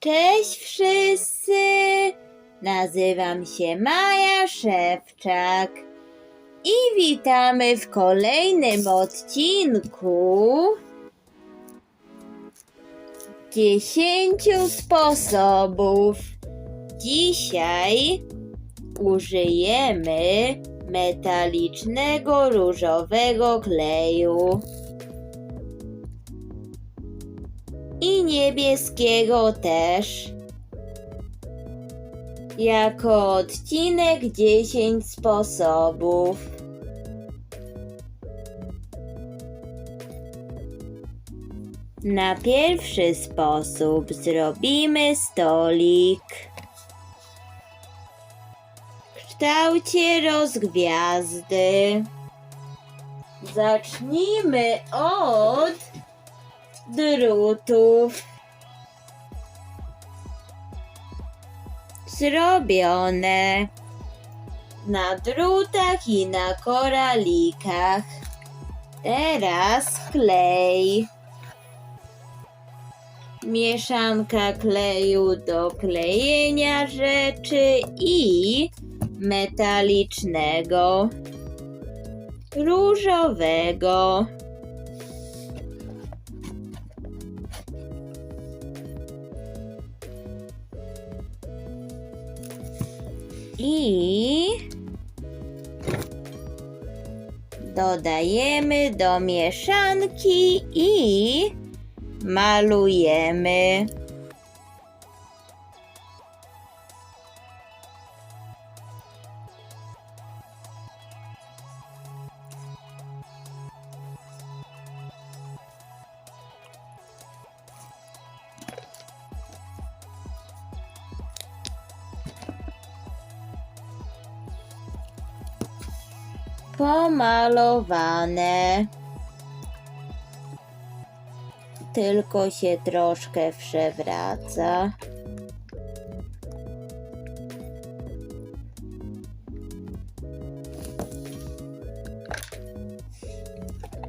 Cześć wszyscy! Nazywam się Maja Szewczak i witamy w kolejnym odcinku dziesięciu sposobów. Dzisiaj użyjemy metalicznego różowego kleju i niebieskiego też. Jako odcinek 10 sposobów. Na pierwszy sposób zrobimy stolik w kształcie rozgwiazdy. Zacznijmy od drutów. Zrobione na drutach i na koralikach. Teraz klej. Mieszanka kleju do klejenia rzeczy i metalicznego, różowego. I dodajemy do mieszanki i malujemy. Pomalowane. Tylko się troszkę przewraca.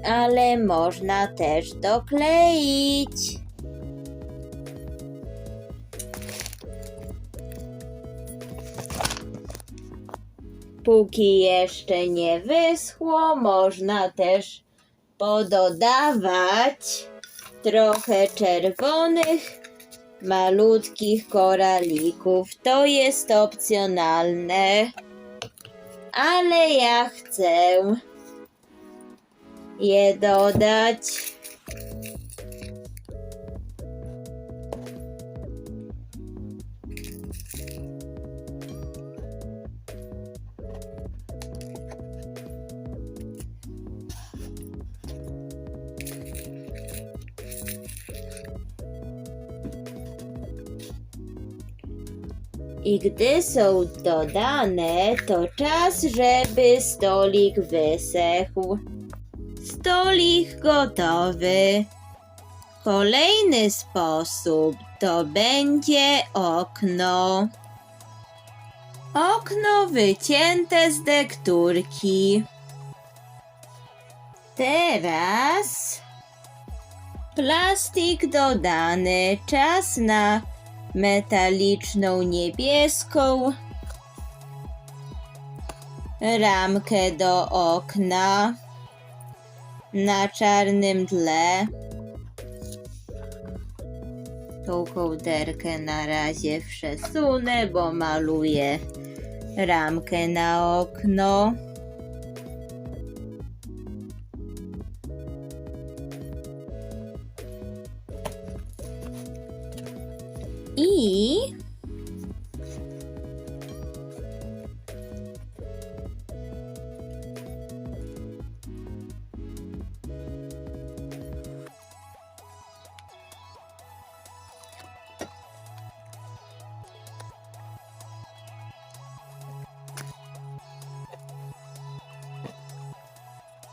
Ale można też dokleić. Póki jeszcze nie wyschło, można też pododawać trochę czerwonych, malutkich koralików. To jest opcjonalne, ale ja chcę je dodać. I gdy są dodane, to czas, żeby stolik wysechł. Stolik gotowy. Kolejny sposób to będzie okno. Okno wycięte z dekturki. Teraz plastik dodany. Czas na metaliczną niebieską ramkę do okna na czarnym tle. Tą kołderkę na razie przesunę, bo maluję ramkę na okno. I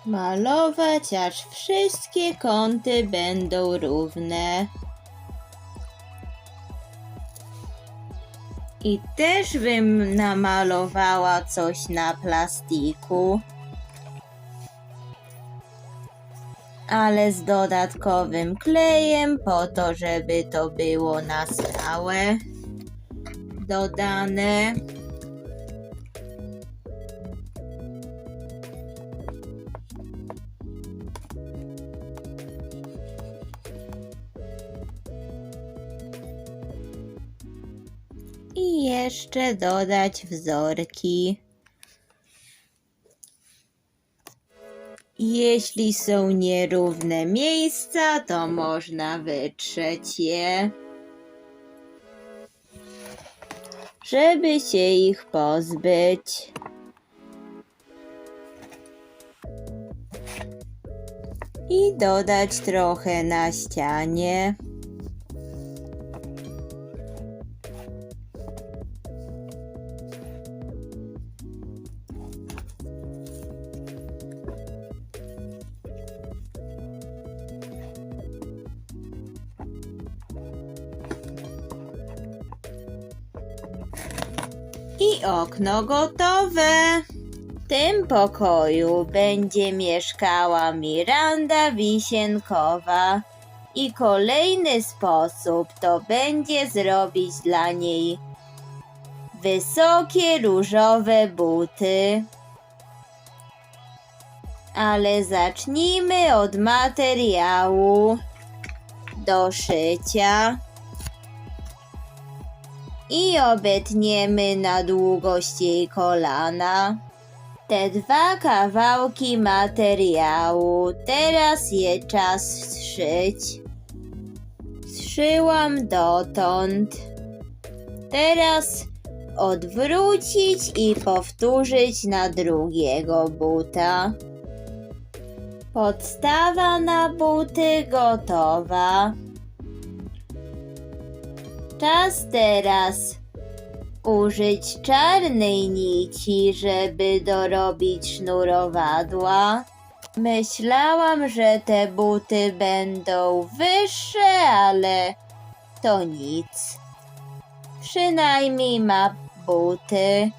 malować, aż wszystkie kąty będą równe. I też bym namalowała coś na plastiku. ale z dodatkowym klejem po to, żeby to było na stałe dodane. Jeszcze dodać wzorki. Jeśli są nierówne miejsca, to można wytrzeć je, żeby się ich pozbyć. I dodać trochę na ścianie. Okno gotowe. W tym pokoju będzie mieszkała Miranda Wisienkowa. I kolejny sposób to będzie zrobić dla niej wysokie różowe buty. Ale zacznijmy od materiału do szycia i obetniemy na długość jej kolana. Te dwa kawałki materiału, teraz je czas zszyć. Zszyłam dotąd. Teraz odwrócić i powtórzyć na drugiego buta. Podstawa na buty gotowa. Czas teraz użyć czarnej nici, żeby dorobić sznurowadła. Myślałam, że te buty będą wyższe, ale to nic. Przynajmniej ma buty.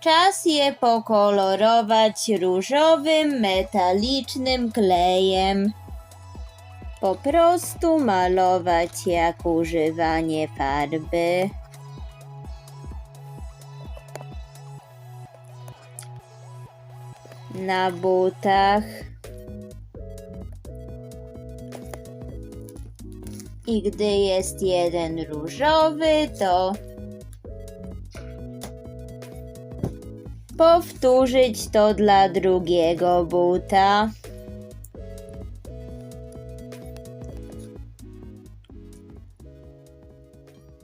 Czas je pokolorować różowym metalicznym klejem. Po prostu malować jak używanie farby. Na butach. I gdy jest jeden różowy, to powtórzyć to dla drugiego buta.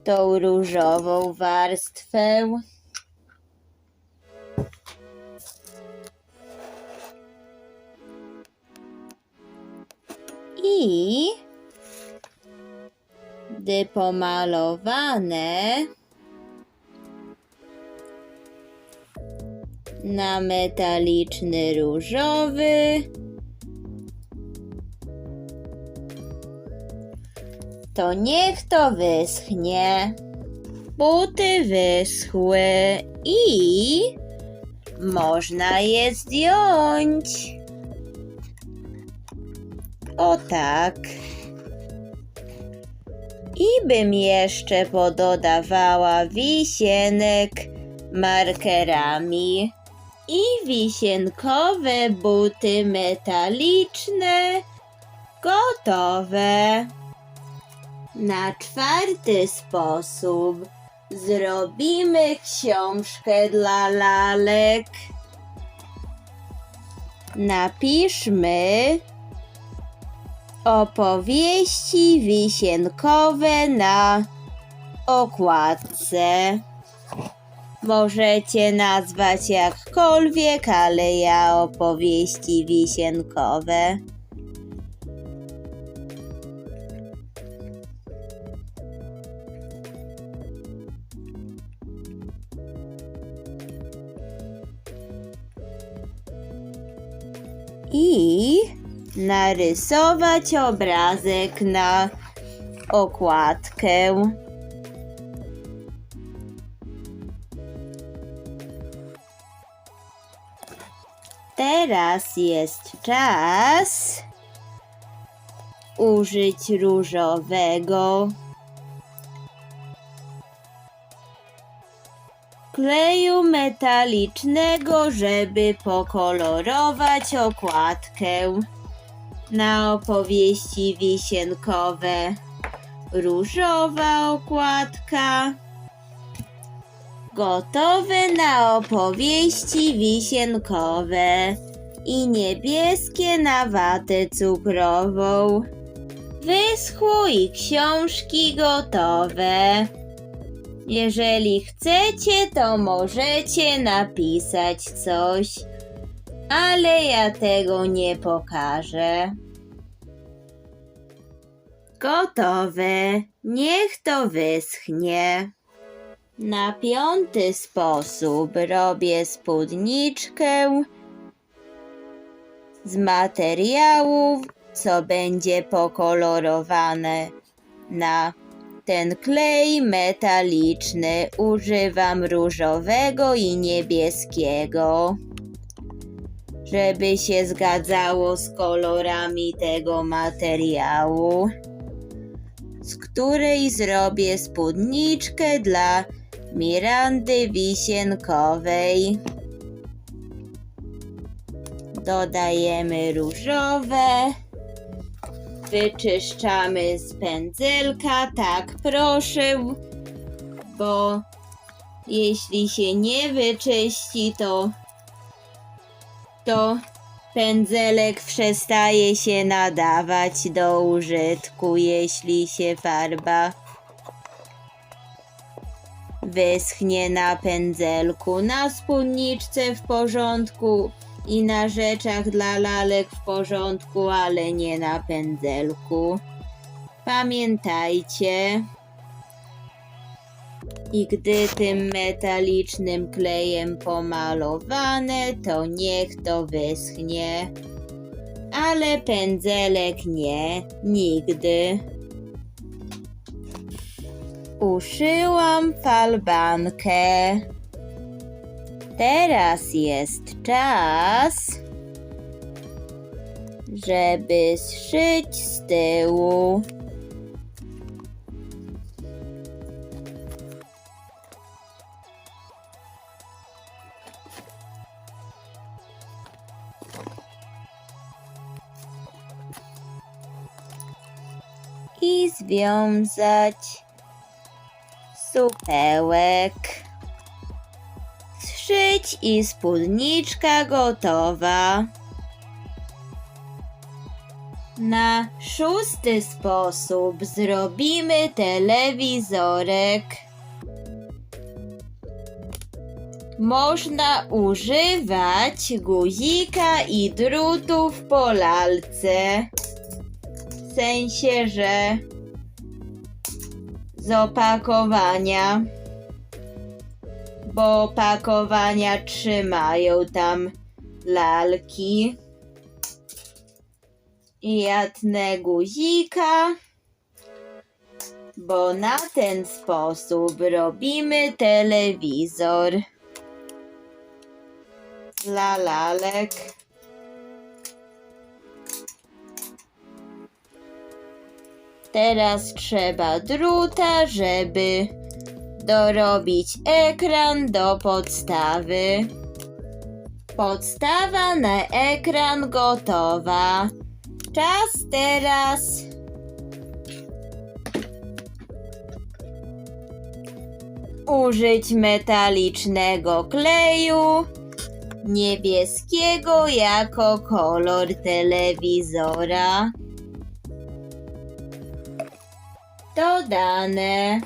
Tą różową warstwę. I gdy pomalowane na metaliczny różowy to niech to wyschnie. Buty wyschły i można je zdjąć. O tak. I bym jeszcze pododawała wisienek markerami i wisienkowe buty metaliczne gotowe. Na czwarty sposób zrobimy książkę dla lalek. Napiszmy opowieści wisienkowe na okładce. Możecie nazwać jakkolwiek, ale ja opowieści wisienkowe. Narysować obrazek na okładkę. Teraz jest czas użyć różowego. Kleju metalicznego, żeby pokolorować okładkę. Na opowieści wisienkowe różowa okładka. Gotowe na opowieści wisienkowe i niebieskie na watę cukrową. Wyschło i książki gotowe. Jeżeli chcecie, to możecie napisać coś, ale ja tego nie pokażę. Gotowe. Niech to wyschnie. Na piąty sposób robię spódniczkę z materiałów, co będzie pokolorowane na ten klej metaliczny. Używam różowego i niebieskiego, żeby się zgadzało z kolorami tego materiału, z której zrobię spódniczkę dla Mirandy Wisienkowej. Dodajemy różowe. Wyczyszczamy z pędzelka, tak proszę, bo jeśli się nie wyczyści, to to pędzelek przestaje się nadawać do użytku, jeśli się farba wyschnie na pędzelku, na spódniczce w porządku i na rzeczach dla lalek w porządku, ale nie na pędzelku. Pamiętajcie. I gdy tym metalicznym klejem pomalowane, to niech to wyschnie. Ale pędzelek nie, nigdy. Uszyłam falbankę. Teraz jest czas, żeby zszyć z tyłu. I związać supełek. Zszyć i spódniczka gotowa. Na szósty sposób zrobimy telewizorek. Można używać guzika i drutów po lalce. Sensie, że z opakowania, bo opakowania trzymają tam lalki. I ja tnę guzika, bo na ten sposób robimy telewizor dla lalek. Teraz trzeba druta, żeby dorobić ekran do podstawy. Podstawa na ekran gotowa. Czas teraz. Użyć metalicznego kleju niebieskiego jako kolor telewizora. Dodane.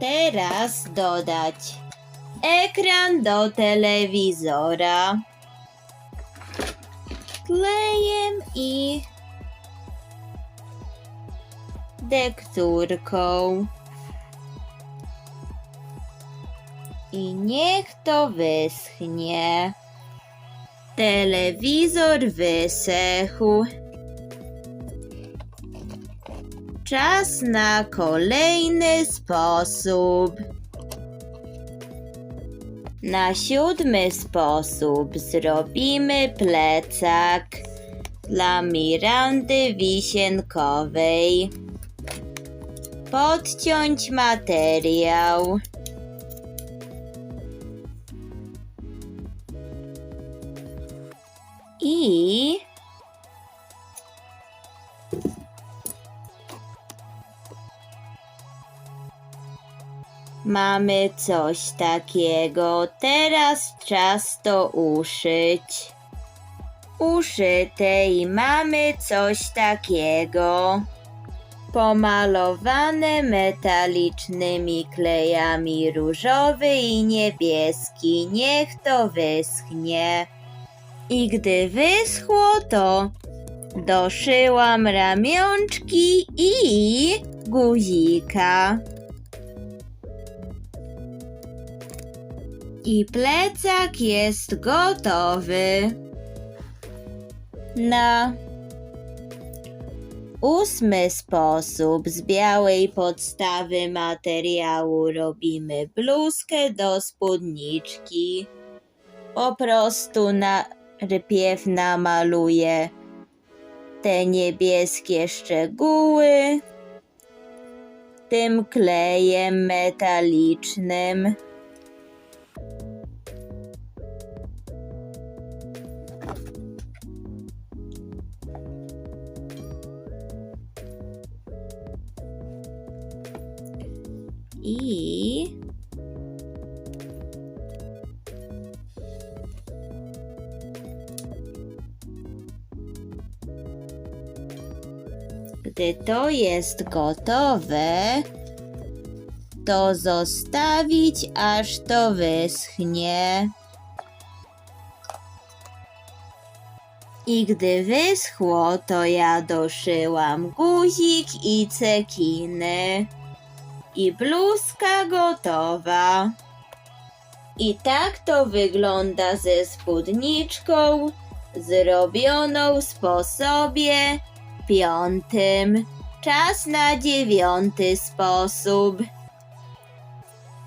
Teraz dodać ekran do telewizora. Klejem i dekturką. I niech to wyschnie. Telewizor wysechł. Czas na kolejny sposób. Na siódmy sposób zrobimy plecak dla Mirandy Wisienkowej. Podciąć materiał. I mamy coś takiego. Teraz czas to uszyć. Uszyte i mamy coś takiego. Pomalowane metalicznymi klejami różowy i niebieski. Niech to wyschnie. I gdy wyschło to doszyłam ramionczki i guzika. I plecak jest gotowy. Na ósmy sposób z białej podstawy materiału robimy bluzkę do spódniczki. Po prostu na rypiew namaluję te niebieskie szczegóły tym klejem metalicznym. To jest gotowe, to zostawić aż to wyschnie. I gdy wyschło, to ja doszyłam guzik i cekiny. I bluzka gotowa. I tak to wygląda ze spódniczką zrobioną w sposobie piątym. Czas na dziewiąty sposób.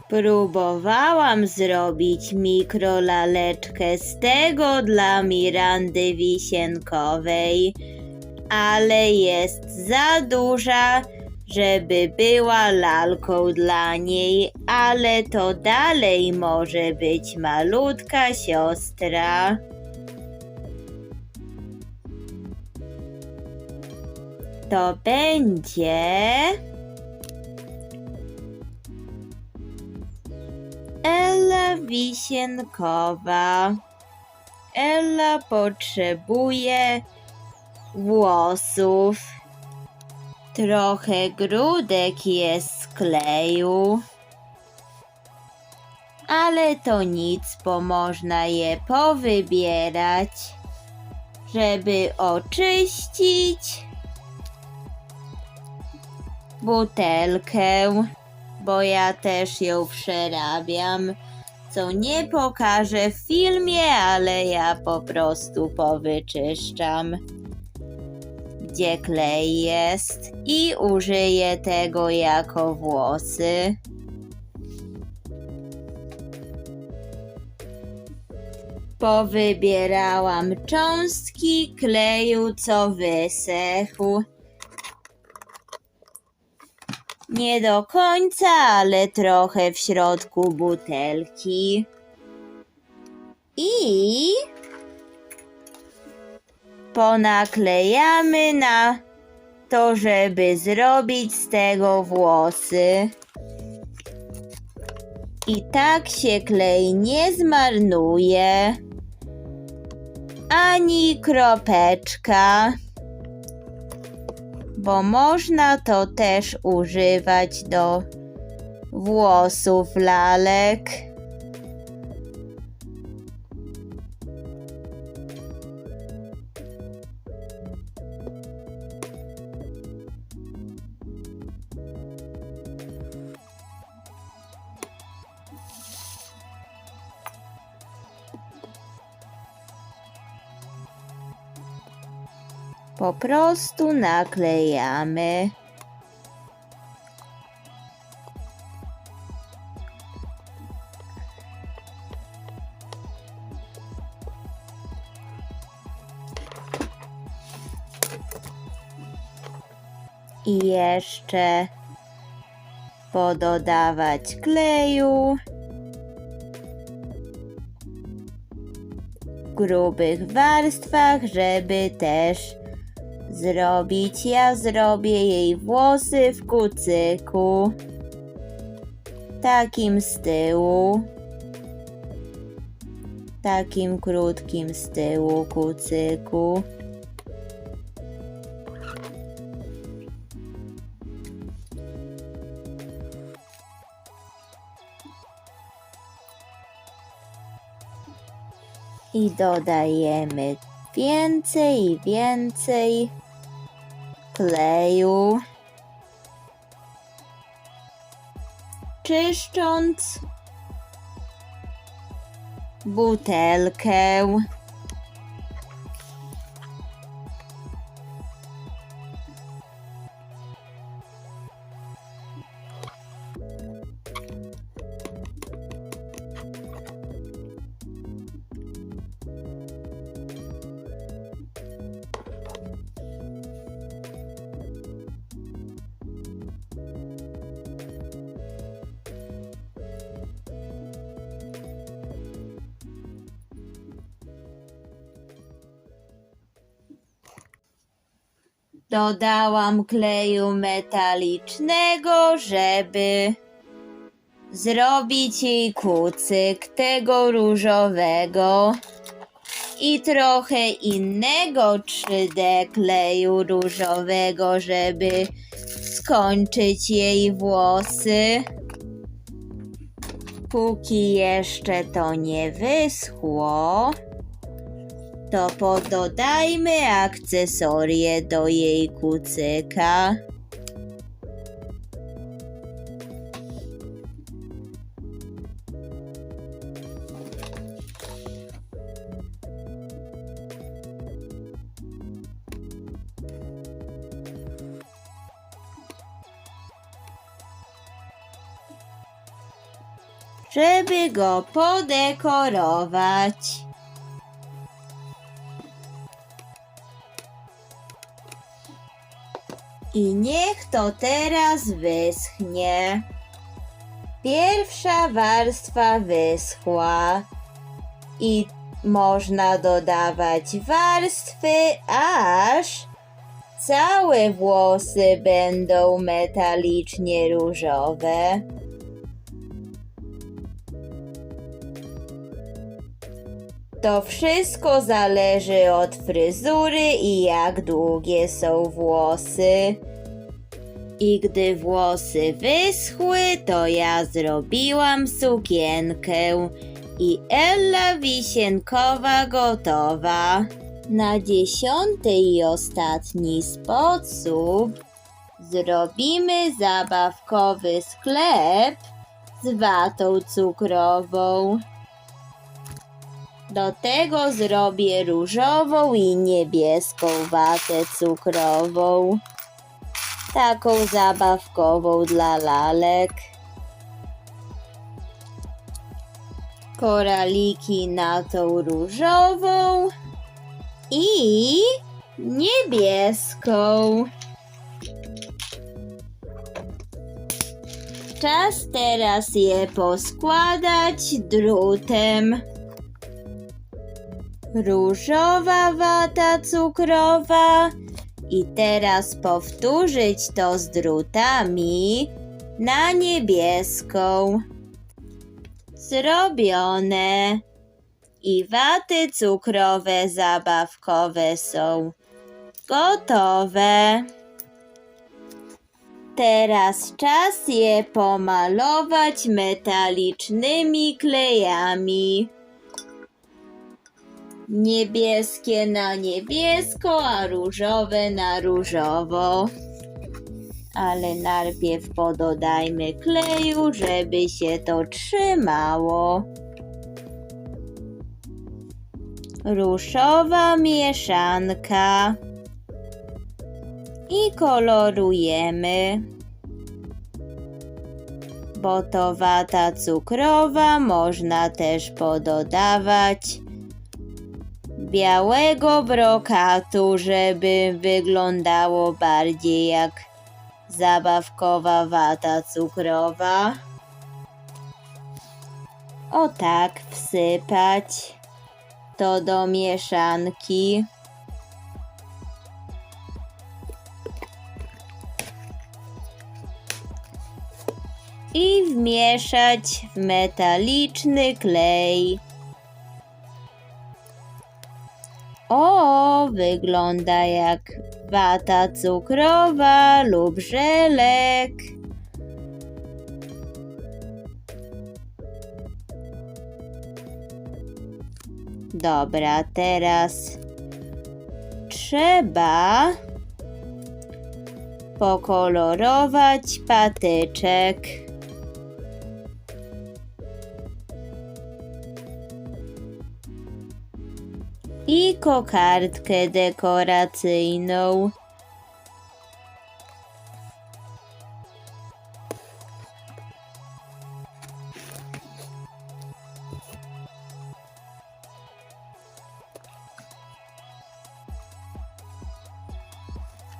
Próbowałam zrobić mikrolaleczkę z tego dla Mirandy Wisienkowej, ale jest za duża, żeby była lalką dla niej, ale to dalej może być malutka siostra. To będzie. Ela Wisienkowa. Ela potrzebuje włosów. Trochę grudek jest z kleju. Ale to nic, bo można je powybierać, żeby oczyścić butelkę, bo ja też ją przerabiam, co nie pokażę w filmie, ale ja po prostu powyczyszczam, gdzie klej jest i użyję tego jako włosy. Powybierałam cząstki kleju, co wysechł. Nie do końca, ale trochę w środku butelki. I ponaklejamy na to, żeby zrobić z tego włosy. I tak się klej nie zmarnuje. Ani kropeczka bo można to też używać do włosów lalek. Po prostu naklejamy. I jeszcze pododawać kleju. grubych warstwach, żeby też zrobić. Ja zrobię jej włosy w kucyku. Takim z tyłu. Takim krótkim z tyłu kucyku. I dodajemy więcej i więcej kleju. Czyszcząc butelkę. Dodałam kleju metalicznego, żeby zrobić jej kucyk tego różowego i trochę innego 3D kleju różowego, żeby skończyć jej włosy. Póki jeszcze to nie wyschło, to pododajmy akcesorie do jej kucyka. Żeby go podekorować. I niech to teraz wyschnie. Pierwsza warstwa wyschła i można dodawać warstwy, aż całe włosy będą metalicznie różowe. To wszystko zależy od fryzury i jak długie są włosy. I gdy włosy wyschły, to ja zrobiłam sukienkę i Ella Wisienkowa gotowa. Na dziesiąty i ostatni sposób zrobimy zabawkowy sklep z watą cukrową. Do tego zrobię różową i niebieską watę cukrową. Taką zabawkową dla lalek. Koraliki na tą różową i niebieską. Czas teraz je poskładać drutem. Różowa wata cukrowa. I teraz powtórzyć to z drutami na niebieską. Zrobione. I waty cukrowe zabawkowe są gotowe. Teraz czas je pomalować metalicznymi klejami. Niebieskie na niebiesko, a różowe na różowo. Ale najpierw pododajmy kleju, żeby się to trzymało. Różowa mieszanka. I kolorujemy. Bo to wata cukrowa można też pododawać białego brokatu, żeby wyglądało bardziej jak zabawkowa wata cukrowa. O tak wsypać to do mieszanki. I wmieszać w metaliczny klej. O, wygląda jak wata cukrowa lub żelek. Dobra, teraz trzeba pokolorować patyczek. I kokardkę dekoracyjną.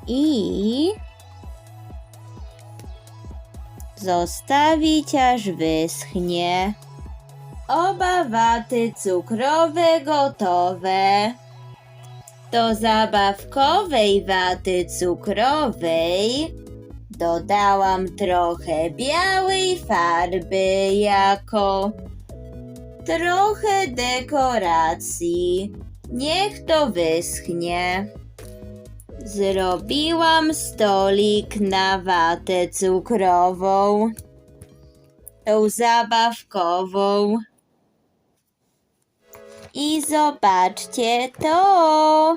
i zostawić aż wyschnie. Oba waty cukrowe gotowe. Do zabawkowej waty cukrowej dodałam trochę białej farby jako trochę dekoracji. Niech to wyschnie. Zrobiłam stolik na watę cukrową, tą zabawkową. I zobaczcie to!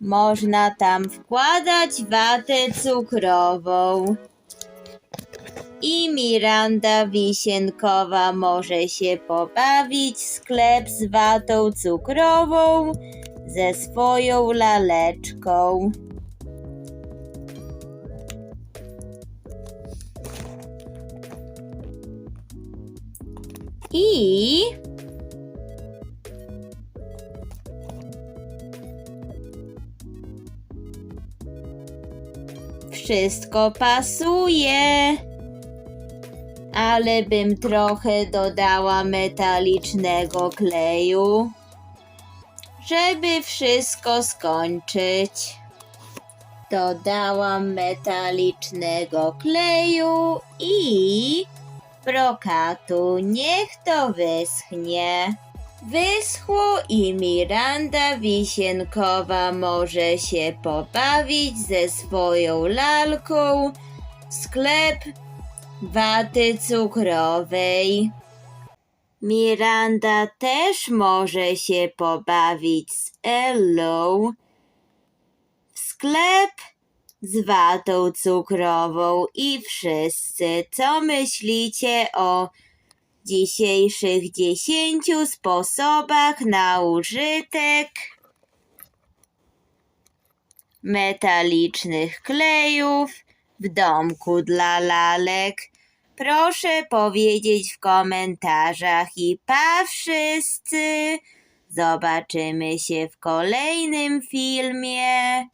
Można tam wkładać watę cukrową. I Miranda Wisienkowa może się pobawić sklep z watą cukrową ze swoją laleczką. I wszystko pasuje, ale bym trochę dodała metalicznego kleju żeby wszystko skończyć. Dodałam metalicznego kleju i brokatu. Niech to wyschnie. Wyschło i Miranda Wisienkowa może się pobawić ze swoją lalką sklep waty cukrowej. Miranda też może się pobawić z Ellą w sklep z watą cukrową i wszyscy, co myślicie o dzisiejszych dziesięciu sposobach na użytek metalicznych klejów w domku dla lalek? Proszę powiedzieć w komentarzach i pa wszyscy! Zobaczymy się w kolejnym filmie.